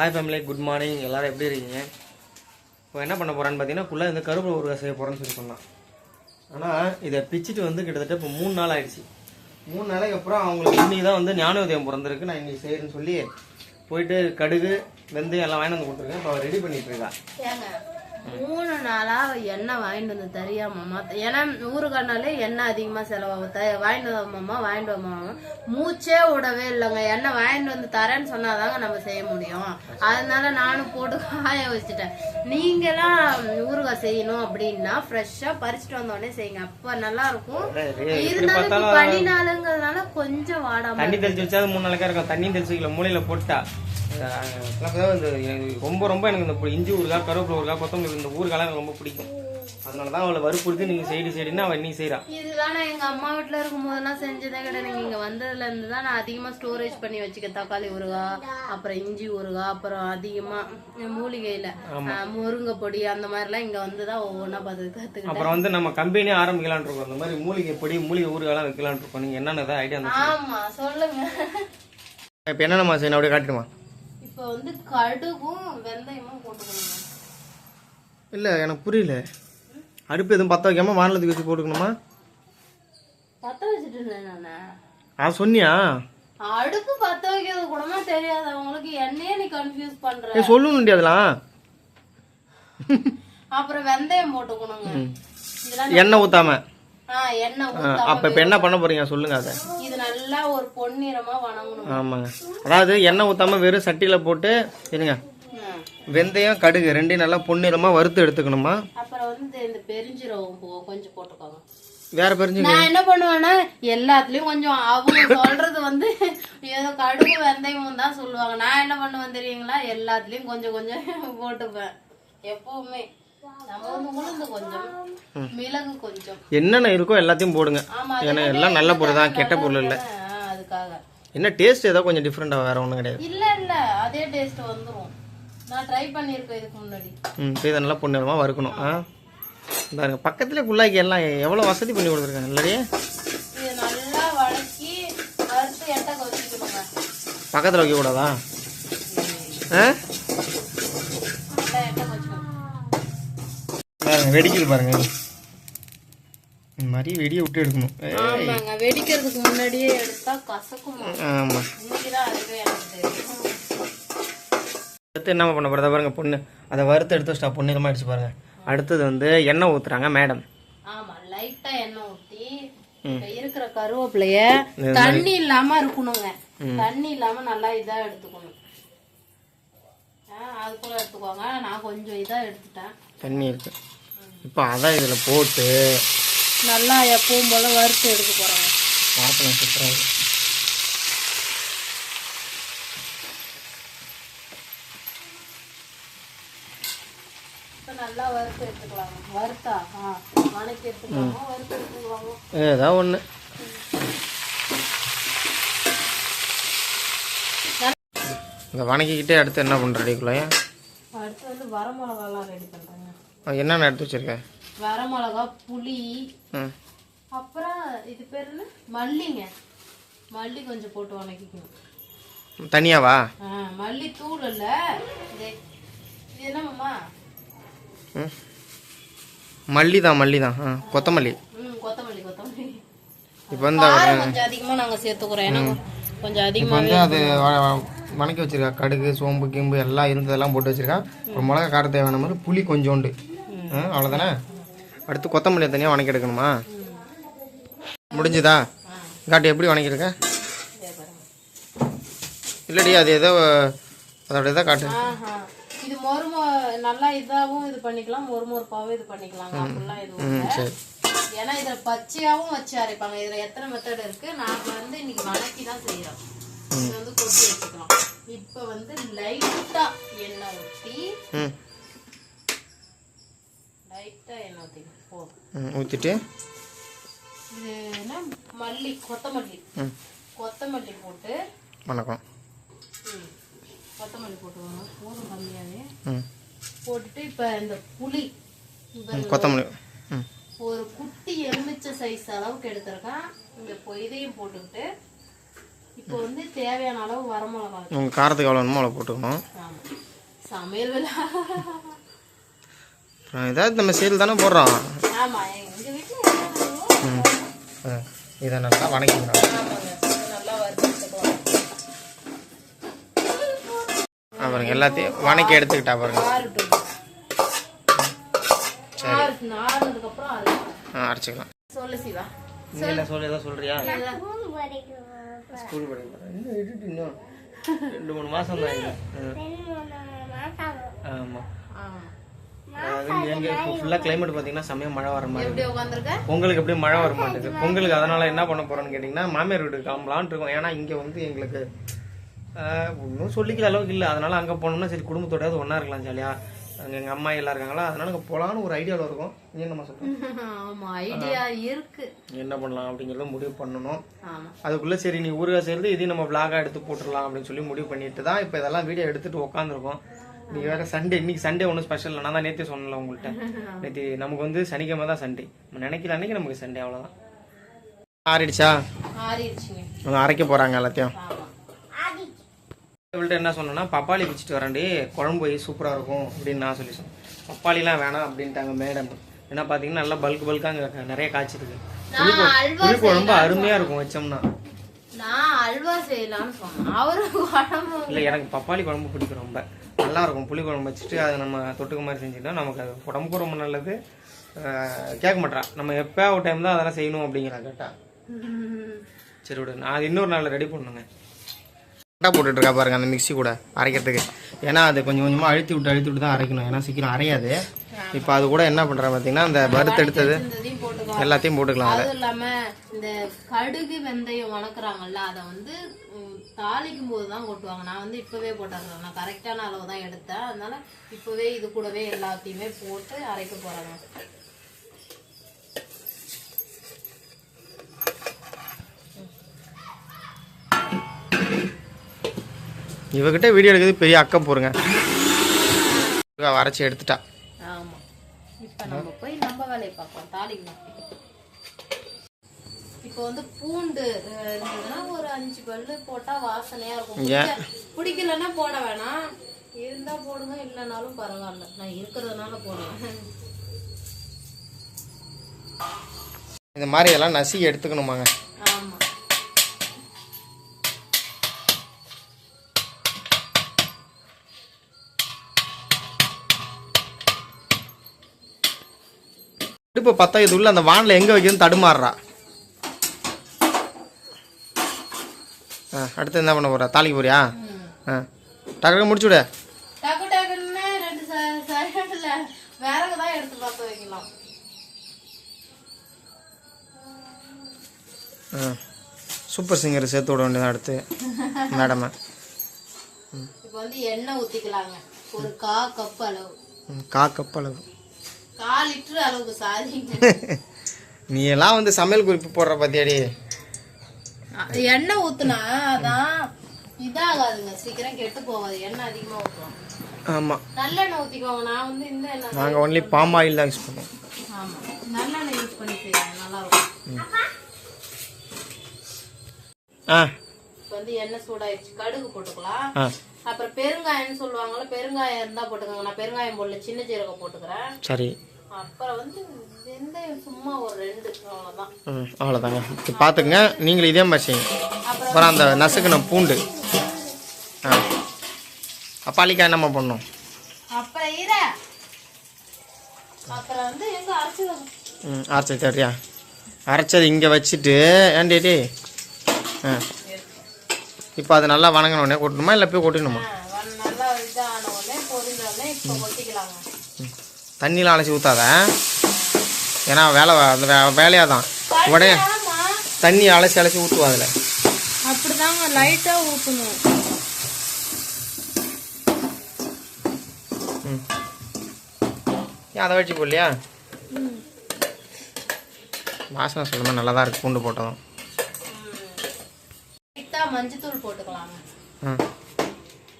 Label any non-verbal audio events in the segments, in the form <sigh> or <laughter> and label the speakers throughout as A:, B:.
A: Hi family good morning எல்லோரும் எப்படி இருக்கீங்க? இப்போ என்ன பண்ண போகிறான்னு பார்த்தீங்கன்னா ஃபுல்லாக இந்த கருப்பு ஊறுகாய் செய்ய போகிறேன்னு சொல்லி சொன்னான். ஆனால் இதை பிச்சுட்டு வந்து கிட்டத்தட்ட இப்போ மூணு நாள் ஆயிடுச்சு. மூணு நாளைக்கு அப்புறம் அவங்களுக்கு இன்னைக்கு தான் வந்து ஞான உதயம் பிறந்திருக்கு. நான் இன்னைக்கு செய்கிறேன்னு சொல்லி போயிட்டு கடுகு வெந்தயம் எல்லாம் வாங்கி வந்து கொடுத்துருக்கேன். இப்போ ரெடி பண்ணிட்டு இருக்கா.
B: மூணு நாளா எண்ணெய் வாங்கிட்டு வந்து தெரியாமம்மா ஏன்னா ஊருக்கானாலே எண்ணெய் அதிகமா செலவாகும். த வாங்கிட்டு வந்தோம்மா வாங்கிட்டு வந்தோம்மா மூச்சே விடவே இல்லைங்க. எண்ணெய் வாங்கிட்டு வந்து தரேன்னு சொன்னாதாங்க நம்ம செய்ய முடியும். அதனால நானும் போட்டு காய வச்சுட்டேன். நீங்களாம் ஊறுகாய் செய்யணும் அப்படின்னா ஃப்ரெஷ்ஷா பறிச்சுட்டு வந்த உடனே செய்யுங்க. அப்ப நல்லா இருக்கும் இருந்தாலும் பனி நாளுங்கிறதுனால கொஞ்சம் வாடாம
A: தண்ணி தெளிச்சு வச்சா மூணு நாளைக்கா இருக்கும். தண்ணி தெளிச்சு வைக்கல. மூலையில் போட்டா எனக்கு இந்த எனக்கு ரொம்ப ரொம்ப எனக்கு இந்த இஞ்சி ஊறுகாய் கருவேப்பிலை ஊறுகாய் கொத்தமல்லி இந்த ஊறுகாய்லாம் எனக்கு ரொம்ப பிடிக்கும். அதனால தான் அவளை வறுப்புடுத்து நீங்கள் செய்டி செய்டின்னு அவள் இன்னைக்கு செய்கிறா
B: இதெல்லாம் நான் எங்க அம்மா வீட்ல இருக்கும் போதெல்லாம் செஞ்சதே கிடையாது. நீங்க இங்க வந்ததுல இருந்து தான் நான் அதிகமா ஸ்டோரேஜ் பண்ணி வச்சுக்க. தக்காளி ஊறுகாய் அப்புறம் இஞ்சி ஊறுகாய் அப்புறம் அதிகமா மூலிகையில முருங்கை பொடி அந்த மாதிரிலாம் இங்க வந்து தான் ஒவ்வொன்றா பார்த்து கத்துக்கிட்டேன்.
A: அப்புறம் வந்து நம்ம கம்பெனியே ஆரம்பிக்கலாம்னு இருக்கோம். அந்த மாதிரி மூலிகை பொடி மூலிகை ஊறுகாய்லாம் வைக்கலாம்னு இருக்கோம். நீங்கள் என்னென்ன ஐடியா இருந்தா
B: ஆமா சொல்லுங்க.
A: இப்போ என்னென்னமா செய்யணும்? அப்படியே காட்டுமா
B: இப்ப வந்து கடுகும் வெந்தயமும் போட்டுக்கணுங்க
A: இல்லை எனக்கு புரியல. அடுப்பு எதுவும் பற்ற வைக்காம வானலத்துக்கு வச்சு போட்டுக்கணுமா?
B: பத்த வச்சுட்டு இருந்தேன் நானு.
A: சொன்னியா?
B: அடுப்பு பத்த வைக்கிறது கூடமா தெரியாது. அவங்களுக்கு என்னையே நீ கன்ஃபியூஸ் பண்ற.
A: ஏ சொல்லணுண்டி அதெல்லாம்.
B: அப்புறம் வெந்தயம் போட்டுக்கணுங்க. இதெல்லாம்
A: எண்ணெய் ஊத்தாம. அப்ப இப்போ என்ன பண்ண போறீங்க? சொல்லுங்க அதை.
B: இது நல்லா ஒரு பொன்னிறமா வணங்கணும்.
A: ஆமாங்க. அதாவது எண்ணெய் ஊத்தாம வெறும் சட்டியில போட்டு இருங்க. வெந்தயம் கடுகு ரெண்டையும் நல்லா பொன்னிறமா வறுத்து எடுத்துக்கணுமா?
B: அப்புறம் வந்து இந்த பெருஞ்சீரகம் கொஞ்சம் போட்டுக்கோங்க.
A: வேற பிரிஞ்சு
B: நான் என்ன பண்ணுவேன்னா எல்லாத்துலயும் கொஞ்சம் அவங்க சொல்றது வந்து ஏதோ கடுகு வெந்தயமும் தான் சொல்லுவாங்க. நான் என்ன பண்ணுவேன் தெரியுங்களா? எல்லாத்துலயும் கொஞ்சம் கொஞ்சம் போட்டுப்பேன். எப்பவுமே.
A: என்னென்ன இருக்கோ எல்லாத்தையும் போடுங்க. ஏன்னா எல்லாம் நல்ல பொருள் தான் கெட்ட பொருள் இல்லை. என்ன டேஸ்ட் ஏதோ கொஞ்சம் டிஃப்ரெண்டாக வேற ஒன்றும் கிடையாது.
B: இல்ல இல்ல அதே டேஸ்ட் வந்துரும். நான் ட்ரை பண்ணிருக்கேன் இதுக்கு முன்னாடி.
A: ம் இதை நல்லா பொன்னிறமா வறுக்கணும். ஆ? பாருங்க பக்கத்துல குள்ளாக்கி எல்லாம் எவ்வளோ வசதி பண்ணி கொடுத்துருக்காங்க இல்லையே
B: நல்லா வதக்கி வறுத்து
A: பக்கத்தில் வைக்கக்கூடாதா? ஆ? வெடிக்குது பாருங்க. இந்த மாதிரி வெடியை விட்டு எடுக்கணும்.
B: வெடிக்கிறதுக்கு முன்னாடியே எடுத்தா கசக்குமா?
A: ஆமா.
B: இன்னைக்குதான் அதுவே எனக்கு தெரியும்.
A: அடுத்து என்ன பண்ண போறதா பாருங்க பொண்ணு. அதை வறுத்து எடுத்து வச்சிட்டா பொன்னிறமா அடிச்சு பாருங்க. அடுத்தது வந்து எண்ணெய் ஊத்துறாங்க மேடம்
B: ஆமா லைட்டா எண்ணெய் ஊத்தி இருக்கிற கருவேப்பிலைய தண்ணி இல்லாம இருக்கணுங்க. தண்ணி இல்லாம நல்லா இதா எடுத்துக்கணும். அது கூட எடுத்துக்கோங்க. நான் கொஞ்சம் இதா எடுத்துட்டேன்.
A: தண்ணி இருக்கு. இப்போ அதான் இதில் போட்டு
B: நல்லா எப்பவும் போல வறுத்து எடுக்க போறோங்க.
A: வாசனை சூப்பராக
B: நல்லா வறுத்து எடுத்துக்கலாம். வறுத்தா? ஆ வணக்கி எடுத்துக்கலாமா. வறுத்து எடுத்துக்கலாமா.
A: ஏதோ ஒன்று இந்த வணக்கிக்கிட்டே அடுத்து என்ன பண்ணுறீங்களா
B: அடுத்து வந்து வரமிளகாலாம் ரெடி பண்றேங்க
A: என்னென்ன எடுத்து வச்சிருக்க?
B: வரமிளகா புளி. அப்புறம் இது பேர் என்ன? மல்லிங்க. மல்லி கொஞ்சம் போட்டு வணக்கிக்கணும்.
A: தனியாவா?
B: மல்லி தூள் இல்ல. இது என்னம்மா?
A: மல்லி தான் மல்லி தான் கொத்தமல்லி.
B: கொத்தமல்லி கொத்தமல்லி.
A: இப்போ வந்து
B: கொஞ்சம் அதிகமா நாங்க சேர்த்துக்கிறோம். ஏன்னா கொஞ்சம்
A: இப்போ
B: அதிகமா
A: வந்து அது வணக்கி வச்சிருக்கா. கடுகு சோம்பு கிம்பு எல்லாம் இருந்ததெல்லாம் போட்டு வச்சிருக்கா. ஒரு மிளகா காரம் தேவையான மாதிரி புளி கொஞ்சோண்டு. அவ்வளோதானே அடுத்து கொத்தமல்லியை தனியாக வணக்கி எடுக்கணுமா? முடிஞ்சுதா? காட்டு எப்படி
B: பாருங்க.
A: இல்லடி அது ஏதோ அதோட இதை காட்டு.
B: இது மொறு மொ- நல்லா இதாவும் இது பண்ணிக்கலாம் மொறு மொறுப்பாவும் இது பண்ணிக்கலாங்க அப்படிலாம் எதுவும்
A: சரி.
B: ஏன்னா இதுல பச்சையாவும் வச்சு அரைப்பாங்க. இதுல எத்தனை மெத்தட் இருக்கு? நாங்க வந்து இன்னைக்கு வணக்கி தான் செய்யறோம். இது வந்து கொட்டி வச்சுக்கலாம். இப்ப வந்து லைட்டா எண்ணெய் ஊத்தி
A: ஊற்றிட்டு
B: மல்லி கொத்தமல்லி. கொத்தமல்லி போட்டு
A: வணக்கம்.
B: கொத்தமல்லி போட்டுக்கோங்க. போதும் கம்மியாவே.
A: ம்.
B: போட்டுட்டு இப்ப இந்த புளி
A: கொத்தமல்லி.
B: ஒரு குட்டி எலுமிச்சை சைஸ் அளவுக்கு எடுத்திருக்கேன். இந்த பொ- இதையும் போட்டுக்கிட்டு இப்போ வந்து தேவையான அளவு வரமிளகா
A: உங்கள் காரத்துக்கு எவ்வளோ வேணுமோ அவ்வளோ போட்டுக்கணும்.
B: சமையல்
A: அப்புறம் <laughs> ஏதாவது நம்ம சேல் தானே போடுறோம். இதை நல்லா
B: வறுத்துக்கலாம்
A: அப்புறம் எல்லாத்தையும் வணக்கி எடுத்துக்கிட்டா பாருங்க. ஆ அரைச்சிக்கலாம். நீ என்ன சொல்ல சொல்றியா? ஸ்கூல் இன்னும்? ரெண்டு மூணு மாசம் தான் ஆமாம் எங்க இப்போ ஃபுல்லாக கிளைமேட் பார்த்தீங்கன்னா செம்மையாக மழை வர மாதிரி
B: எப்படி
A: பொங்கலுக்கு எப்படியும் மழை வர மாட்டேங்குது பொங்கலுக்கு அதனால என்ன பண்ண போறோம்னு கேட்டிங்கன்னா மாமியார் வீட்டுக்கு கிளம்பலான்ட்டு இருக்கோம். ஏன்னா இங்கே வந்து எங்களுக்கு ஒன்றும் சொல்லிக்கிற அளவுக்கு இல்லை. அதனால அங்கே போனோம்னா சரி குடும்பத்தோடயாவது ஒன்றா இருக்கலாம் ஜாலியாக அங்கே எங்கள் அம்மா எல்லாம் இருக்காங்களா? அதனால அங்கே போகலான்னு ஒரு ஐடியாவில் இருக்கும். நீ என்னம்மா சொல்கிறேன்
B: ஆமா ஐடியா இருக்கு.
A: என்ன பண்ணலாம் அப்படிங்கிறத முடிவு பண்ணணும்.
B: ஆமா.
A: அதுக்குள்ளே சரி நீ ஊருகா சேர்ந்து இதையும் நம்ம vlog-ஆ எடுத்து போட்டுடலாம் அப்படின்னு சொல்லி முடிவு பண்ணிட்டு தான் இப்போ இதெல்லாம் வீடியோ எடுத்துட்டு உட்காந்துருக்கோம் நீ வேற சண்டே இன்னைக்கு சண்டே ஒன்றும் ஸ்பெஷல் நான் தான் நேற்றே சொன்னல உங்கள்கிட்ட <laughs> நேற்று நமக்கு வந்து சனிக்கிழமை தான் சண்டே. நம்ம நினைக்கிற அன்னைக்கு நமக்கு சண்டே அவ்வளோதான் ஆறிடுச்சா? அவங்க அரைக்க போகிறாங்க எல்லாத்தையும்.
B: ஆமா.
A: இவள்கிட்ட என்ன சொன்னேன்னா பப்பாளி பிச்சுட்டு வரேன்டி குழம்பு போய் சூப்பராக இருக்கும் அப்படின்னு நான் சொல்லி சொன்னேன். பப்பாளிலாம் வேணாம் அப்படின்ட்டாங்க மேடம் ஏன்னா பார்த்தீங்கன்னா நல்லா பல்க் பல்காக அங்கே நிறைய காய்ச்சிருக்கு. புளி குழம்பு அருமையாக இருக்கும் வச்சோம்னா.
B: நான் அல்வா செய்யலாம்னு சொன்னேன். அவரு குழம்பு
A: இல்லை எனக்கு பப்பாளி குழம்பு பிடிக்கும் ரொம்ப. நல்லா இருக்கும் புளி குழம்பு வச்சுட்டு அதை நம்ம தொட்டுக்க மாதிரி செஞ்சுட்டா நமக்கு அது உடம்புக்கும் ரொம்ப நல்லது. கேட்க மாட்டா நம்ம எப்போ ஒரு டைம் தான் அதெல்லாம் செய்யணும் அப்படிங்கிறா கேட்டா. சரி விடு நான் இன்னொரு நாள் ரெடி பண்ணுங்க. கரெக்டாக போட்டுட்டு இருக்கா பாருங்க அந்த மிக்ஸி கூட அரைக்கிறதுக்கு. ஏன்னா அது கொஞ்சம் கொஞ்சமாக அழுத்தி விட்டு அழுத்தி விட்டு தான் அரைக்கணும். ஏன்னா சீக்கிரம் அரையாது. இப்போ அது கூட என்ன பண்ணுறேன் பார்த்தீங்கன்னா அந்த வறுத்து எடுத்தது எல்லாத்தையும் போட்டுக்கலாம்
B: அதுவும் இல்லாம இந்த கடுகு வெந்தயம் வணக்குறாங்கல்ல அதை வந்து தாளிக்கும் போது தான் கொட்டுவாங்க. நான் வந்து இப்பவே போட்டுறேன். நான் கரெக்டான அளவு தான் எடுத்தேன். அதனால இப்பவே இது கூடவே எல்லாத்தையுமே போட்டு அரைக்க போறாங்க
A: இவகிட்ட வீடியோ எடுக்கிறது பெரிய அக்கம் போருங்க இவ அரைச்சி எடுத்துட்டா.
B: ஆமா. இப்ப நம்ம போய் நம்ம வேலையை பார்க்கலாம் தாளிக்கலாம் இப்போ வந்து பூண்டு இருந்ததுன்னா ஒரு அஞ்சு பல்லு போட்டா வாசனையா இருக்கும். பிடிக்கலன்னா போட வேணாம். இருந்தா போடுங்க இல்லைனாலும் பரவாயில்ல. நான் இருக்கிறதுனால போடுவேன்
A: இந்த மாதிரி எல்லாம் நசுக்கி எடுத்துக்கணுமாங்க.
B: ஆமா.
A: பத்தா இது உள்ள அந்த வானில் எங்கே வைக்கிறது தடுமாறுறா. ஆ அடுத்து என்ன பண்ண போறா? தாளிக்கு போறியா? ஆ. டக்கு முடிச்சு விடு
B: டக்கு டக்குன்னு ரெண்டு சைடுல விறகு தான் எடுத்து பார்த்து வைக்கலாம்.
A: ஆ. சூப்பர் சிங்கர் சேர்த்து விட வேண்டியதான் அடுத்து மேடமை.
B: இப்போ வந்து எண்ணெய் ஊத்திக்கலாங்க. ஒரு கா கப் அளவு.
A: கா கப் அளவு.
B: கால் லிட்டர் அளவுக்கு சாரி <laughs>
A: நீ எல்லாம் வந்து சமையல் குறிப்பு போடுற பத்தியாடி?
B: எண்ணெய் ஊத்துனா அதான் இதாகாதுங்க. சீக்கிரம் கெட்டு போகாது. எண்ணெய் அதிகமா ஊற்றுவோம்
A: ஆமாம்
B: நல்லெண்ணெய் ஊத்திக்கோங்க. நான் வந்து இந்த எண்ணெய் தான்
A: நாங்கள் ஒன்லி பாம் ஆயில் தான் யூஸ் பண்ணுவோம்.
B: ஆமா. நல்லெண்ணெய் யூஸ் பண்ணி செய்யலாம் நல்லா இருக்கும்
A: ஆ
B: வந்து எண்ணெய் சூடாயிடுச்சு. கடுகு போட்டுக்கலாம். அப்புறம் பெருங்காயம்னு சொல்லுவாங்கல்ல பெருங்காயம் இருந்தா போட்டுக்கோங்க. நான் பெருங்காயம் போடல சின்ன ஜீரகம் போட்டுக்கிறேன்.
A: சரி.
B: அப்புறம் வந்து வெந்தயம் சும்மா ஒரு ரெண்டு அவ்வளவுதான்.
A: ம் அவ்வளோதாங்க இப்போ பார்த்துக்குங்க நீங்களும் இதே மாதிரி செய்யுங்க. அப்புறம் அந்த நசுக்குன பூண்டு. ஆ. அப்பாளிக்காய் என்னம்மா பண்ணணும்
B: அப்புறம் இர அப்புறம் வந்து எங்க அரைச்சிடும்
A: ம் அரைச்சது இங்கே வச்சுட்டு ஏன்டி ஆ. இப்போ அது நல்லா வணங்கினோடனே கொட்டணுமா இல்லை போய் கொட்டிடணுமா
B: நல்லா இதான உடனே பொரிஞ்ச உடனே இப்போ கொட்டிக்கலாங்க
A: தண்ணியில் அலசி ஊற்றாத ஏன்னா வேலை அந்த வே வேலையாக தான் உடனே தண்ணி அலசி அலசி ஊற்றுவா அதில்.
B: அப்படிதாங்க லைட்டா ஊத்தணும்.
A: ம். ஏன் அதை வச்சு போடலையா? வாசனை சொல்லுமா நல்லா தான் இருக்குது பூண்டு போட்டதும்.
B: மஞ்சத்தூள் போட்டுக்கலாங்க.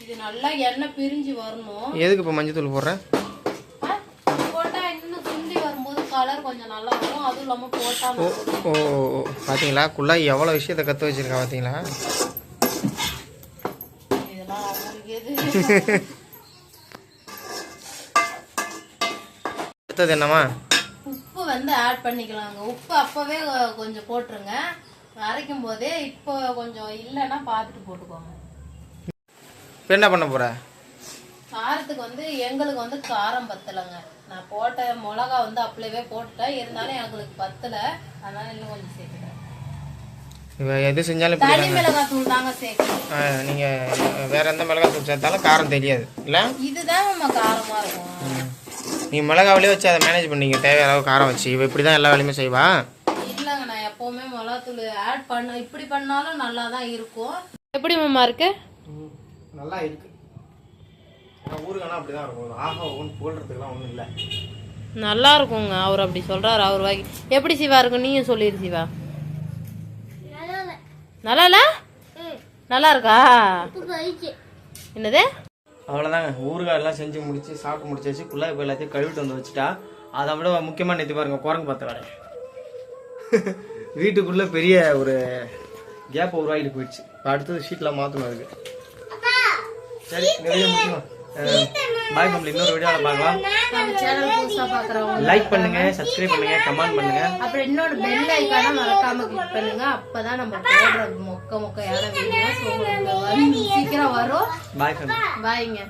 B: இது நல்லா எண்ணெய் பிரிஞ்சு வரணும்.
A: எதுக்கு இப்போ மஞ்சத்தூள் போடுறேன்
B: கலர் கொஞ்சம் நல்லா இருக்கும் அதுவும் இல்லாமல் போட்டால்
A: ஓ ஓ பார்த்தீங்களா குள்ளாய் எவ்வளோ விஷயத்தை கற்று வச்சுருக்கா பார்த்தீங்களா இதெல்லாம் அடுத்தது என்னம்மா?
B: உப்பு வந்து ஆட் பண்ணிக்கலாங்க. உப்பு அப்போவே கொஞ்சம் போட்டுருங்க. அரைக்கும் போதே இப்போ கொஞ்சம் இல்லைன்னா பார்த்துட்டு போட்டுக்கோங்க.
A: என்ன பண்ண போகிற
B: காரத்துக்கு வந்து எங்களுக்கு வந்து காரம் பத்தலைங்க. நான் போட்ட மிளகா வந்து அப்படியே போட்டுட்டேன். இருந்தாலும் எங்களுக்கு பத்தல. அதனால இன்னும் கொஞ்சம் சேர்த்துக்கிறேன்.
A: இவ எது செஞ்சாலும் இப்படி
B: தனி மிளகாய் தூள் தாங்க சேர்க்கணும்.
A: ஆ, நீங்க வேற எந்த மிளகாய் தூள் சேர்த்தாலும் காரம் தெரியாது. இல்ல?
B: இதுதான் நம்ம காரமா இருக்கும்.
A: நீ மிளகாவிலே வச்சு அதை மேனேஜ் பண்ணிக்க தேவையான அளவு காரம் வச்சு. இவ இப்படி தான் எல்லா வேலையுமே செய்வா?
B: இல்லைங்க நான் எப்பவுமே மிளகாத்தூள் ஆட் பண்ண இப்படி பண்ணாலும் நல்லா தான் இருக்கும். எப்படி மாமா இருக்கு?
A: நல்லா இருக்கு. ஊருக்கானா அப்படி தான் இருக்கும். ஆஹா ஒன்று புகழ்றதுக்குலாம் ஒன்றும் இல்லை.
B: நல்லா இருக்குங்க அவர் அப்படி சொல்றாரு. அவர் வாங்கி எப்படி சிவா இருக்கும்? நீயும் சொல்லிடு சிவா. நல்லா இல்ல நல்லா இருக்கா என்னது?
A: அவ்வளோதாங்க ஊறுகாய் எல்லாம் செஞ்சு முடிச்சு சாப்பிட்டு முடிச்சாச்சு. குள்ளாய் போய் எல்லாத்தையும் கழுவிட்டு வந்து வச்சுட்டா அதை விட முக்கியமாக நேற்று பாருங்க குரங்கு பார்த்த வேலை. <laughs> வீட்டுக்குள்ளே பெரிய ஒரு கேப் உருவாகிட்டு போயிடுச்சு. அடுத்தது ஷீட்டில் மாற்றணும் அதுக்கு. சரி வீடியோ முடிச்சுக்கலாம் பாய் ஃபேமிலி இன்னொரு வீடியோவில் பார்க்கலாம்.
B: நம்ம சேனல் புதுசா பாக்குறவங்க
A: லைக் பண்ணுங்க சப்ஸ்கிரைப் பண்ணுங்க கமெண்ட் பண்ணுங்க.
B: அப்புறம் இன்னொரு பெல் ஐக்கான மறக்காம கிளிக் பண்ணுங்க. அப்பதான் நம்ம போடுற மொக்க மொக்கையான வீடியோஸ் உங்களுக்கு வந்து சீக்கிரம் வரும்.
A: பாய் ஃபேமிலி
B: பாய்ங்க